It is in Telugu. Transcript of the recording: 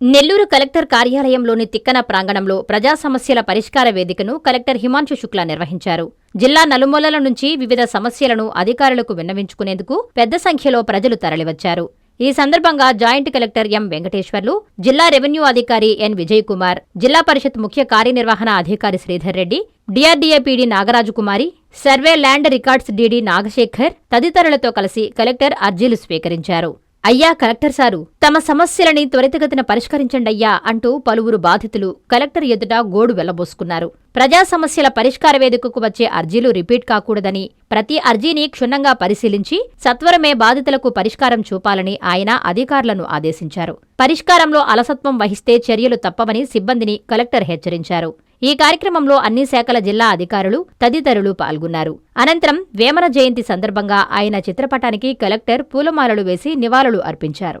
నెల్లూరు కలెక్టర్ కార్యాలయంలోని తిక్కన ప్రాంగణంలో ప్రజా సమస్యల పరిష్కార వేదికను కలెక్టర్ హిమాంశు శుక్లా నిర్వహించారు. జిల్లా నలుమూలల నుంచి వివిధ సమస్యలను అధికారులకు విన్నవించుకునేందుకు పెద్ద సంఖ్యలో ప్రజలు తరలివచ్చారు. ఈ సందర్భంగా జాయింట్ కలెక్టర్ ఎం వెంకటేశ్వర్లు జిల్లా రెవెన్యూ అధికారి ఎన్ విజయ్ కుమార్ జిల్లా పరిషత్ ముఖ్య కార్యనిర్వహణ అధికారి Sridhar Reddy DRDA PD Nagaraju Kumari survey land records DD Nagasekhar తదితరులతో కలిసి కలెక్టర్ అర్జీలు స్వీకరించారు. అయ్యా కలెక్టర్ సారు తమ సమస్యలని త్వరితగతిన పరిష్కరించండయ్యా అంటూ పలువురు బాధితులు కలెక్టర్ ఎదుట గోడు వెళ్ళబోసుకున్నారు. ప్రజా సమస్యల పరిష్కార వేదికకు వచ్చే అర్జీలు రిపీట్ కాకూడదని ప్రతి అర్జీని క్షుణ్ణంగా పరిశీలించి సత్వరమే బాధితులకు పరిష్కారం చూపాలని ఆయన అధికారులను ఆదేశించారు. పరిష్కారంలో అలసత్వం వహిస్తే చర్యలు తప్పవని సిబ్బందిని కలెక్టర్ హెచ్చరించారు. ఈ కార్యక్రమంలో అన్ని శాఖల జిల్లా అధికారులు తదితరులు పాల్గొన్నారు. అనంతరం వేమన జయంతి సందర్భంగా ఆయన చిత్రపటానికి కలెక్టర్ పూలమాలలు వేసి నివాళులు అర్పించారు.